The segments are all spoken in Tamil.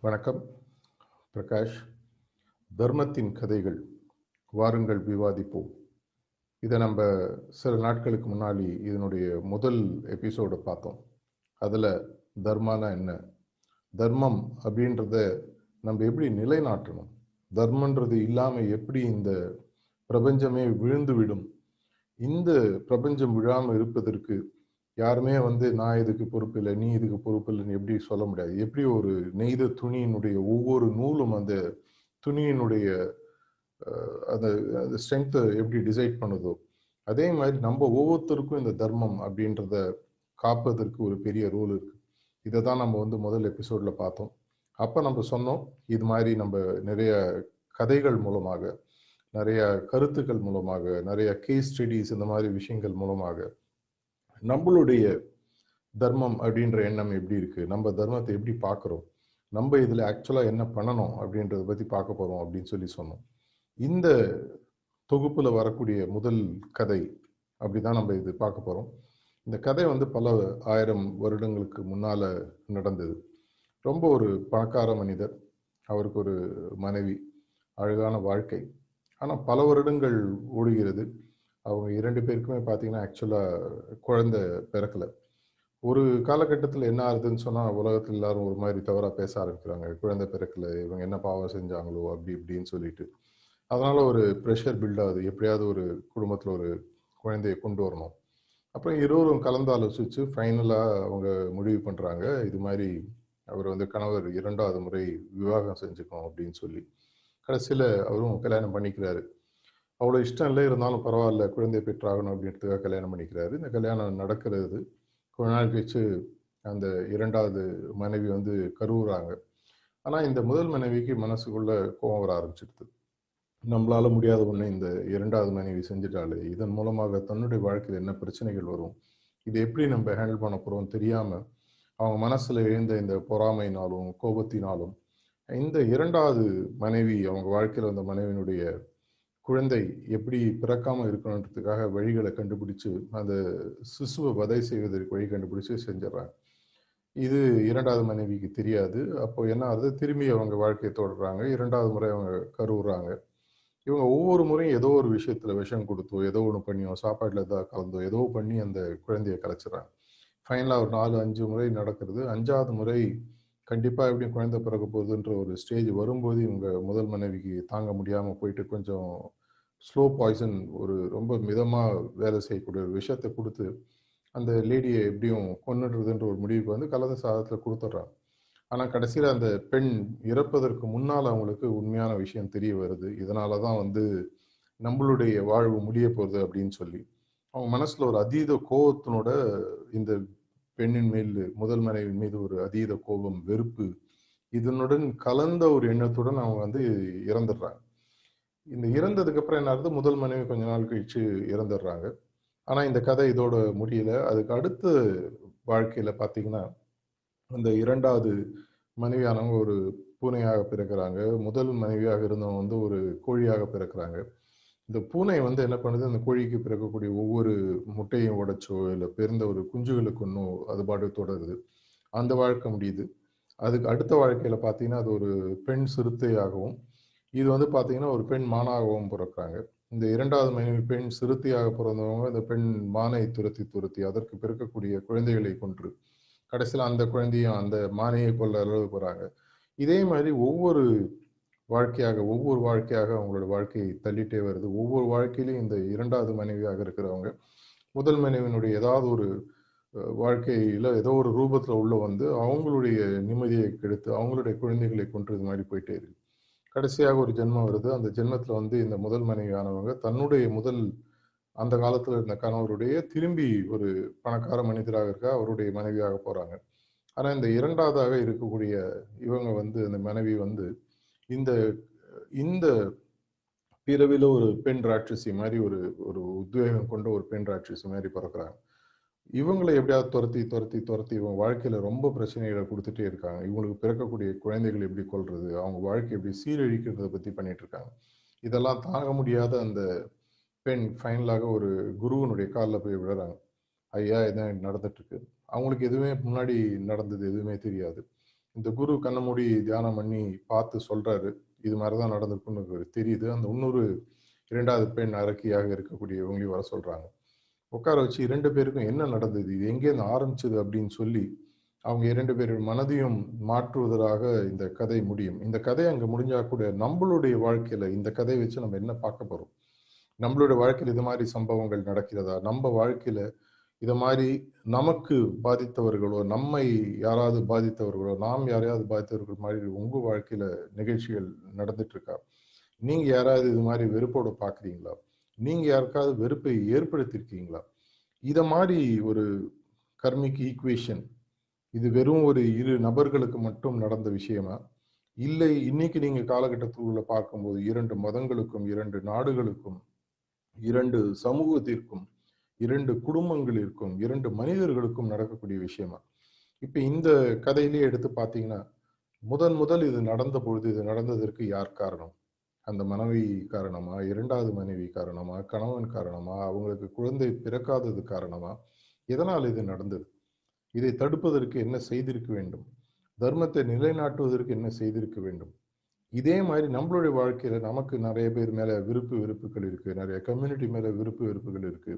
வணக்கம். பிரகாஷ் தர்மத்தின் கதைகள் வாருங்கள் விவாதிப்போம். இதை நம்ம சில நாட்களுக்கு முன்னாடி இதனுடைய முதல் எபிசோடை பார்த்தோம். அதில் தர்மானா என்ன? தர்மம் அப்படின்றத நம்ம எப்படி நிலைநாட்டணும்? தர்மன்றது இல்லாமல் எப்படி இந்த பிரபஞ்சமே விழுந்து விடும் இந்த பிரபஞ்சம் விழாமல் இருப்பதற்கு யாருமே வந்து நான் இதுக்கு பொறுப்பு இல்லை நீ இதுக்கு பொறுப்பு இல்லைன்னு எப்படி சொல்ல முடியாது? எப்படி ஒரு நெய்த துணியினுடைய ஒவ்வொரு நூலும் அந்த துணியினுடைய அந்த அந்த ஸ்ட்ரென்த்தை எப்படி டிசைட் பண்ணுதோ அதே மாதிரி நம்ம ஒவ்வொருத்தருக்கும் இந்த தர்மம் அப்படின்றத காப்பதற்கு ஒரு பெரிய ரோல் இருக்கு. இதை தான் நம்ம வந்து முதல் எபிசோட்ல பார்த்தோம். அப்போ நம்ம சொன்னோம் இது மாதிரி நம்ம நிறைய கதைகள் மூலமாக நிறைய கருத்துக்கள் மூலமாக நிறைய கேஸ் ஸ்டடிஸ் இந்த மாதிரி விஷயங்கள் மூலமாக நம்மளுடைய தர்மம் அப்படின்ற எண்ணம் எப்படி இருக்கு? நம்ம தர்மத்தை எப்படி பார்க்குறோம்? நம்ம இதில் ஆக்சுவலாக என்ன பண்ணணும் அப்படின்றத பற்றி பார்க்க போகிறோம் அப்படின்னு சொல்லி சொன்னோம். இந்த தொகுப்பில் வரக்கூடிய முதல் கதை அப்படிதான் நம்ம இது பார்க்க போகிறோம் இந்த கதை வந்து பல ஆயிரம் வருடங்களுக்கு முன்னால் நடந்தது. ரொம்ப ஒரு பணக்கார மனிதர் அவருக்கு ஒரு மனைவி அழகான வாழ்க்கை. ஆனால் பல வருடங்கள் ஓடுகிறது. அவங்க இரண்டு பேருக்குமே பார்த்தீங்கன்னா ஆக்சுவலாக குழந்தை பிறக்கல. ஒரு காலகட்டத்தில் என்ன ஆகுதுன்னு சொன்னால் உலகத்தில் எல்லாரும் ஒரு மாதிரி தவறாக பேச ஆரம்பிக்கிறாங்க. குழந்தை பிறக்கல இவங்க என்ன பாவம் செஞ்சாங்களோ அப்படி இப்படின்னு சொல்லிட்டு. அதனால ஒரு ப்ரெஷர் பில்ட் ஆகுது. எப்படியாவது ஒரு குடும்பத்தில் ஒரு குழந்தையை கொண்டு வரணும். அப்புறம் இருவரும் கலந்து ஆலோசித்து ஃபைனலாக அவங்க முடிவு பண்ணுறாங்க இது மாதிரி அவர் வந்து கணவர் இரண்டாவது முறை விவாகம் செஞ்சுக்கணும் அப்படின்னு சொல்லி. கடைசியில் அவரும் கல்யாணம் பண்ணிக்கிறாரு. அவ்வளோ இஷ்டம் இல்லை இருந்தாலும் பரவாயில்ல குழந்தை பெற்றாகணும் அப்படின்றதுக்காக கல்யாணம் பண்ணிக்கிறாரு. இந்த கல்யாணம் நடக்கிறது கொஞ்ச நாள் கழிச்சு அந்த இரண்டாவது மனைவி வந்து கருவுறாங்க. ஆனால் இந்த முதல் மனைவிக்கு மனசுக்குள்ள கோபம் வர ஆரம்பிச்சிடுது. நம்மளால முடியாத ஒன்று இந்த இரண்டாவது மனைவி செஞ்சிட்டாலே இதன் மூலமாக தன்னுடைய வாழ்க்கையில் என்ன பிரச்சனைகள் வரும் இது எப்படி நம்ம ஹேண்டில் பண்ண போகிறோம் தெரியாமல் அவங்க மனசில் எழுந்த இந்த பொறாமையினாலும் கோபத்தினாலும் இந்த இரண்டாவது மனைவி அவங்க வாழ்க்கையில் வந்த மனைவியினுடைய குழந்தை எப்படி பிறக்காம இருக்கணுன்றதுக்காக வழிகளை கண்டுபிடிச்சு அந்த சிசுவை வதை செய்வதற்கு வழி கண்டுபிடிச்சு செஞ்சிடறாங்க. இது இரண்டாவது மனைவிக்கு தெரியாது. அப்போ என்ன ஆகுது? திரும்பி அவங்க வாழ்க்கையை தொடர்றாங்க. இரண்டாவது முறை அவங்க கருவுறாங்க. இவங்க ஒவ்வொரு முறையும் ஏதோ ஒரு விஷயத்துல விஷம் கொடுத்தோ ஏதோ ஒன்று பண்ணியோ சாப்பாட்டில் ஏதாவது கலந்தோ ஏதோ பண்ணி அந்த குழந்தையை கலைச்சிடறாங்க. ஃபைனலாக ஒரு நாலு அஞ்சு முறை நடக்கிறது. அஞ்சாவது முறை கண்டிப்பாக எப்படியும் குழந்தை பிறக்க போகுதுன்ற ஒரு ஸ்டேஜ் வரும்போது இவங்க முதல் மனைவிக்கு தாங்க முடியாமல் போயிட்டு கொஞ்சம் ஸ்லோ பாய்சன் ஒரு ரொம்ப மிதமாக வேலை செய்யக்கூடிய ஒரு விஷயத்தை கொடுத்து அந்த லேடியை எப்படியும் கொன்னுடுறதுன்ற ஒரு முடிவுக்கு வந்து கலந்த சாதத்தில் கொடுத்துட்றாங்க. ஆனால் கடைசியில் அந்த பெண் இறப்பதற்கு முன்னால் அவங்களுக்கு உண்மையான விஷயம் தெரிய வருது. இதனால தான் வந்து நம்மளுடைய வாழ்வு முடிய போகுது அப்படின்னு சொல்லி. அவங்க மனசில் ஒரு அதீத கோபத்தினோட இந்த பெண்ணின் மேல் முதல் மனைவின் மீது ஒரு அதீத கோபம் வெறுப்பு இதனுடன் கலந்த ஒரு எண்ணத்துடன் அவங்க வந்து இறந்துடுறாங்க. இந்த இறந்ததுக்கு அப்புறம் என்ன ஆகுது? முதல் மனைவி கொஞ்ச நாள் கழிச்சு இறந்துடுறாங்க. ஆனா இந்த கதை இதோட முடியல. அதுக்கு அடுத்த வாழ்க்கையில பாத்தீங்கன்னா அந்த இரண்டாவது மனைவியானவங்க ஒரு பூனையாக பிறக்கிறாங்க. முதல் மனைவியாக இருந்தவங்க வந்து ஒரு கோழியாக பிறக்கிறாங்க. இந்த பூனை வந்து என்ன பண்ணுது? அந்த கோழிக்கு பிறக்கக்கூடிய ஒவ்வொரு முட்டையும் உடைச்சோ இல்லை பிறந்த ஒரு குஞ்சுகளுக்கு ஒன்றும் அது பாடு தொடருது. அந்த வாழ்க்கை முடியுது. அதுக்கு அடுத்த வாழ்க்கையில் பார்த்தீங்கன்னா அது ஒரு பெண் சிறுத்தையாகவும் இது வந்து பார்த்தீங்கன்னா ஒரு பெண் மானாகவும் பிறக்கிறாங்க. இந்த இரண்டாவது மனைவி பெண் சிறுத்தையாக பிறந்தவங்க இந்த பெண் மானை துரத்தி துரத்தி அதற்கு பிறக்கக்கூடிய குழந்தைகளை கொன்று கடைசியில் அந்த குழந்தையும் அந்த மானையை கொள்ள அளவு போகிறாங்க இதே மாதிரி ஒவ்வொரு வாழ்க்கையாக ஒவ்வொரு வாழ்க்கையாக அவங்களோட வாழ்க்கையை தள்ளிட்டே வருது. ஒவ்வொரு வாழ்க்கையிலையும் இந்த இரண்டாவது மனைவியாக இருக்கிறவங்க முதல் மனைவியினுடைய ஏதாவது ஒரு வாழ்க்கையில் ஏதோ ஒரு ரூபத்தில் உள்ள வந்து அவங்களுடைய நிம்மதியை கெடுத்து அவங்களுடைய குழந்தைகளை கொன்றது மாதிரி போயிட்டே இருக்கு. கடைசியாக ஒரு ஜென்மம் வருது. அந்த ஜென்மத்தில் வந்து இந்த முதல் மனைவியானவங்க தன்னுடைய முதல் அந்த காலத்தில் இருந்த கணவருடைய திரும்பி ஒரு பணக்கார மனிதராக இருக்க அவருடைய மனைவியாக போகிறாங்க ஆனால் இந்த இரண்டாவதாக இருக்கக்கூடிய இவங்க வந்து அந்த மனைவி வந்து இந்த இந்த பிறவில ஒரு பெண் ராட்சசி மாதிரி ஒரு ஒரு உத்வேகம் கொண்ட ஒரு பெண் ராட்சசி மாதிரி பிறக்கிறாங்க. இவங்களை எப்படியாவது துரத்தி துரத்தி துரத்தி இவங்க வாழ்க்கையில ரொம்ப பிரச்சனைகளை கொடுத்துட்டே இருக்காங்க. இவங்களுக்கு பிறக்கக்கூடிய குழந்தைகள் எப்படி கொள்றது அவங்க வாழ்க்கை எப்படி சீரழிக்கிறத பத்தி பண்ணிட்டு இருக்காங்க. இதெல்லாம் தாங்க முடியாத அந்த பெண் ஃபைனலாக ஒரு குருவனுடைய காலில் போய் விழுறாங்க. ஐயா இதான் நடந்துட்டு இருக்கு. அவங்களுக்கு எதுவுமே முன்னாடி நடந்தது எதுவுமே தெரியாது. இந்த குரு கண்ண மூடி தியானம் பண்ணி பார்த்து சொல்றாரு. இது மாதிரிதான் நடந்திருக்குன்னு அவருக்கு தெரியுது. அந்த இன்னொரு இரண்டாவது பெண் அரக்கியாக இருக்கக்கூடியவங்களையும் வர சொல்றாங்க. உட்கார வச்சு இரண்டு பேருக்கும் என்ன நடந்தது? இது எங்கேருந்து ஆரம்பிச்சது அப்படின்னு சொல்லி அவங்க இரண்டு பேர் மனதையும் மாற்றுவதாக இந்த கதை முடியும். இந்த கதை அங்கே முடிஞ்சா கூட நம்மளுடைய வாழ்க்கையில இந்த கதையை வச்சு நம்ம என்ன பார்க்க போறோம்? நம்மளுடைய வாழ்க்கையில் இது மாதிரி சம்பவங்கள் நடக்கிறதா? நம்ம வாழ்க்கையில இதை மாதிரி நமக்கு பாதித்தவர்களோ நம்மை யாராவது பாதித்தவர்களோ நாம் யாரையாவது பாதித்தவர்கள் மாதிரி உங்கள் வாழ்க்கையில் நிகழ்ச்சிகள் நடந்துட்டு இருக்கா யாராவது இது மாதிரி வெறுப்போட பார்க்குறீங்களா நீங்கள் யாருக்காவது வெறுப்பை ஏற்படுத்தியிருக்கீங்களா இதை மாதிரி ஒரு கர்மிக் ஈக்குவேஷன் இது வெறும் ஒரு இரு நபர்களுக்கு மட்டும் நடந்த விஷயமா? இல்லை இன்னைக்கு நீங்க காலகட்டத்தில் பார்க்கும்போது இரண்டு மதங்களுக்கும் இரண்டு நாடுகளுக்கும் இரண்டு சமூகத்திற்கும் இரண்டு குடும்பங்களிற்கும் இரண்டு மனிதர்களுக்கும் நடக்கக்கூடிய விஷயமா? இப்ப இந்த கதையிலேயே எடுத்து பார்த்தீங்கன்னா முதன் முதல் இது நடந்த பொழுது இது நடந்ததற்கு யார் காரணம்? அந்த மனைவி காரணமா? இரண்டாவது மனைவி காரணமா? கணவன் காரணமா? அவங்களுக்கு குழந்தை பிறக்காதது காரணமா? எதனால் இது நடந்தது? இதை தடுப்பதற்கு என்ன செய்திருக்க வேண்டும்? தர்மத்தை நிலைநாட்டுவதற்கு என்ன செய்திருக்க வேண்டும்? இதே மாதிரி நம்மளுடைய வாழ்க்கையில நமக்கு நிறைய பேர் மேல விருப்பு வெறுப்புகள் இருக்கு. நிறைய கம்யூனிட்டி மேல விருப்பு வெறுப்புகள் இருக்கு.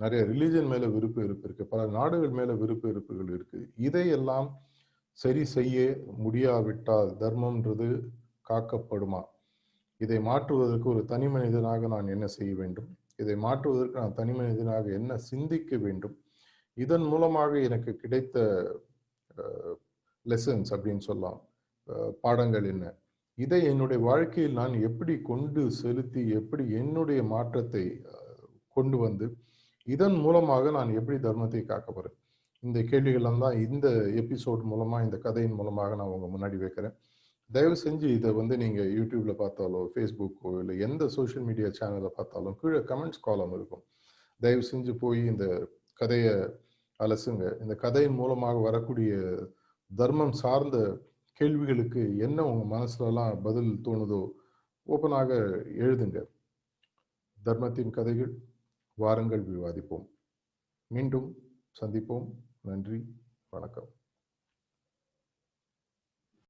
நிறைய ரிலீஜன் மேல விருப்பம் இருப்பு இருக்கு பல நாடுகள் மேல விருப்ப இருப்புகள் இருக்கு. இதையெல்லாம் சரி செய்ய முடியாவிட்டால் தர்மம்ன்றது காக்கப்படுமா? இதை மாற்றுவதற்கு ஒரு தனி மனிதனாக நான் என்ன செய்ய வேண்டும்? இதை மாற்றுவதற்கு நான் தனி மனிதனாக என்ன சிந்திக்க வேண்டும்? இதன் மூலமாக எனக்கு கிடைத்த லெசன்ஸ் அப்படின்னு சொல்லலாம். பாடங்கள் என்ன? இதை என்னுடைய வாழ்க்கையில் நான் எப்படி கொண்டு செலுத்தி எப்படி என்னுடைய மாற்றத்தை கொண்டு வந்து இதன் மூலமாக நான் எப்படி தர்மத்தை காக்க இந்த கேள்விகள்லாம் தான் இந்த எபிசோட் மூலமாக இந்த கதையின் மூலமாக நான் உங்கள் முன்னாடி வைக்கிறேன். தயவு செஞ்சு இதை வந்து நீங்கள் யூடியூப்ல பார்த்தாலோ ஃபேஸ்புக்கோ இல்லை எந்த சோஷியல் மீடியா சேனலை பார்த்தாலும் கீழே கமெண்ட்ஸ் காலம் இருக்கும். தயவு செஞ்சு போய் இந்த கதையை அலசுங்க. இந்த கதையின் மூலமாக வரக்கூடிய தர்மம் சார்ந்த கேள்விகளுக்கு என்ன உங்கள் மனசுலலாம் பதில் தோணுதோ ஓப்பனாக எழுதுங்க. தர்மத்தின் கதைகள். வாருங்கள் விவாதிப்போம். மீண்டும் சந்திப்போம். நன்றி வணக்கம்.